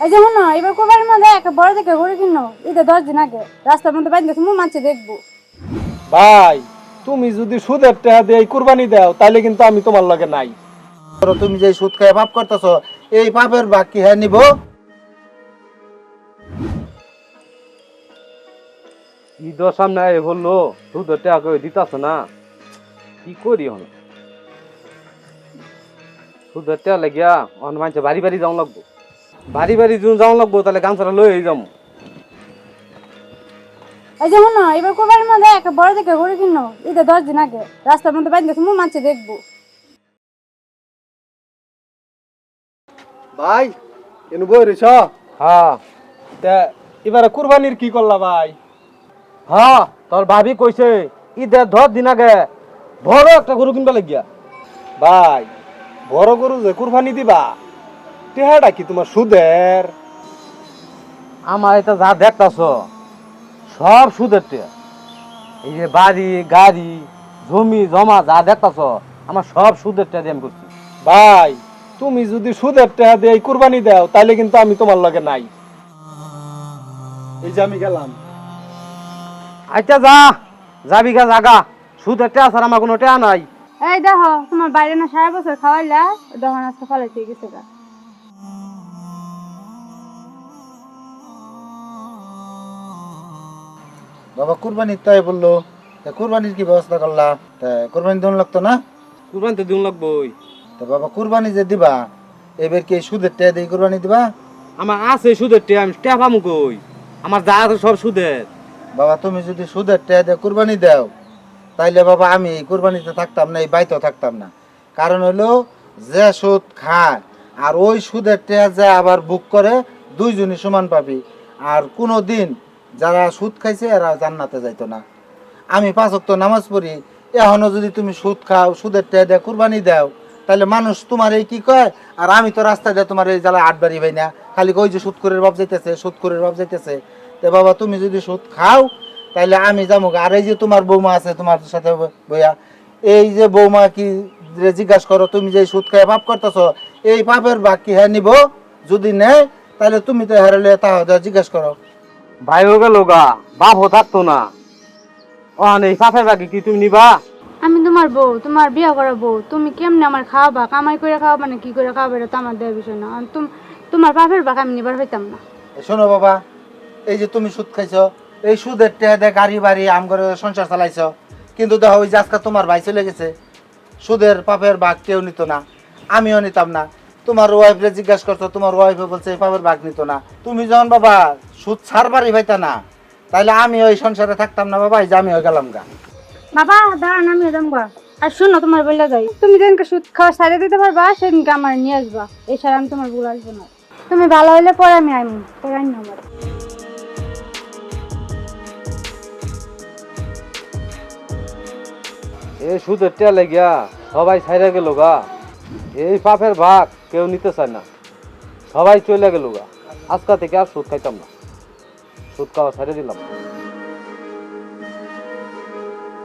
এই যে শোনো এবার কোরবানির মধ্যে একটা বড় দেখে গরু কিনো। ঈদে দশ দিন আগে রাস্তার মধ্যে বাইরে দেখো মানছে দেখব। ভাই তুমি যদি সুদের টাকা দিয়ে এই কুরবানি দাও তাহলে কিন্তু আমি তোমার লগে নাই। ধরো তুমি যে সুদ খায় পাপ করতেছ এই পাপের ভাগ কি হ্যাঁ নিব? ঈদের সামনে আয় বলল দুধের টাকা করে দিতাছ না। কি করি হন দুধের টাকা লাগিয়া অন মানছে বাড়ি বাড়ি যাওয়া লাগবো। বাড়ি বাড়ি যখন যাওয়া লাগবো তাহলে গামছাটা লয়ে যাব। এই যে শোনো এবার কোরবানির মধ্যে একটা বড় দেখে গরু কিনো। ঈদে দশ দিন আগে রাস্তার মধ্যে বাইরে দেখো মানছে দেখব। ভাই এনু বই রেছ হ্যাঁ। তা এবারে কুরবানির কি করলা ভাই? হ্যাঁ তোর ভাবি কইছে ঈদের দশ দিন আগে বড় একটা গরু কিনবা লাগিয়া। ভাই বড় গরু যে কুরবানি দিবা টেহাটা কি তোমার সুদের? আমার এটা যা দেখতাছ সব সুদের টাকা এই যে বাড়ি গাড়ি জমি জমা যা দেখতাছ আমার সব সুদের টাকা দিয়ে আমি করছি। ভাই তুমি যদি সুদের টাকা দিয়ে এই কুরবানি দাও তাহলে কিন্তু আমি তোমার লগে নাই। এই যে আমি গেলাম। আচ্ছা যা যাবি গা জাগা। সুদের টাকা ছাড়া আমার কোনো টাকা নাই। এই দেখো তোমার বাইরে না সারা বছর খাওয়াইলা দহন আজকে ফলাইতে গেছে গা। বাবা কুরবানি তাই বলল। তা কুরবানির কি ব্যবস্থা করলা? তা কুরবানি দেন লাগতো না? কুরবানি তো দিন লাগবই। তা বাবা কুরবানি যে দিবা এবার কি সুদের টাকা দিয়ে কুরবানি দিবা? আমার আছে সুদের টাকা আমি টাকা পামু কই? আমার যা আছে সব সুদের। বাবা তুমি যদি সুদের টাকা দিয়ে কুরবানি দাও তাইলে বাবা আমি কুরবানিতে থাকতাম না এই বাইতেও থাকতাম না। কারণ হলো যে সুদ খায় আর ওই সুদের টাকা যে আবার বুক করে, দুইজনই সমান পাবি। আর কোনো দিন যারা সুদ খাইছে, এরা জান্নাতে যাইতো না। আমি পাঁচ ওয়াক্ত নামাজ পড়ি, এখনও যদি তুমি সুদ খাও, সুদের টাকা দিয়ে কুরবানি দাও, তাহলে মানুষ তোমার এই কি কয়? আর আমি তো রাস্তায় দিয়ে তোমার এই জ্বালা আট বাড়ি ভাই না। খালি কই যে সুদ করে বাপ যাইতেছে, সুদ করে বাপ যাইতেছে। তো বাবা, তুমি যদি সুদ খাও, তাহলে আমি যাব আর এই যে তোমার বৌমা আছে, তোমার সাথে বইয়া, এই যে বৌমা কি জিজ্ঞাসা করো, তুমি যে সুদ খায় পাপ করতেছ এই পাপের ভাগ কি হ্যাঁ নিব যদি নেয় তাহলে তুমি তো হারালে তাহলে জিজ্ঞেস করো। ভাই হয়ে গেল গা বাপ হো থাকতো না। ও এই ফাফের বাকি কি তুমি নিবা? আমি তোমার বউ তোমার বিয়ে করা বউ তুমি কেমনে আমার খাওয়াবা? কামাই করে খাওয়াবা না কি করে খাওয়াবা? এটা তো আমার দেওয়ার বিষয় না। আর তুম- তোমার বাপের বাক আমি নিবার হইতাম না। এ শোনো বাবা এই যে তুমি সুদ খাইছো এই সুদের টেহা দিয়ে গাড়ি বাড়ি আম করে সংসার চালাইছো। কিন্তু দেখো ওই যে আজকে তোমার ভাই চলে গেছে। সুদের পাপের ভাগ কেউ নিত না। আমিও নিতাম না। তোমার ওয়াইফরে জিজ্ঞাসা করছ তোমার ওয়াইফে বলছে এই পাপের ভাগ নিত না। তুমি যখন বাবা সুদ ছাড়বারই পাইতা না তাইলে আমি ওই সংসারে থাকতাম না বাবা এই যে আমিও গেলাম গা। বাবা দাঁড়ান আমি এরকম গা। আর শোনো তোমার বললে যাই। তুমি যেদিনকে সুদ খাওয়া সারিয়ে দিতে পারবা সেদিনকে আমার নিয়ে আসবা। এই সারা আমি তোমার ভুল আসব না। তুমি ভালো হইলে পরে আমি আইমি পরে আইন আমার এই সুদের টাকা লাগিয়া সবাই ছাইরা গেল গা। এই পাপের ভাগ কেউ নিতে চায় না। সবাই চলে গেল আজকা থেকে আর সুদ খাইতাম না। সুদ খাওয়া ছেড়ে দিলাম।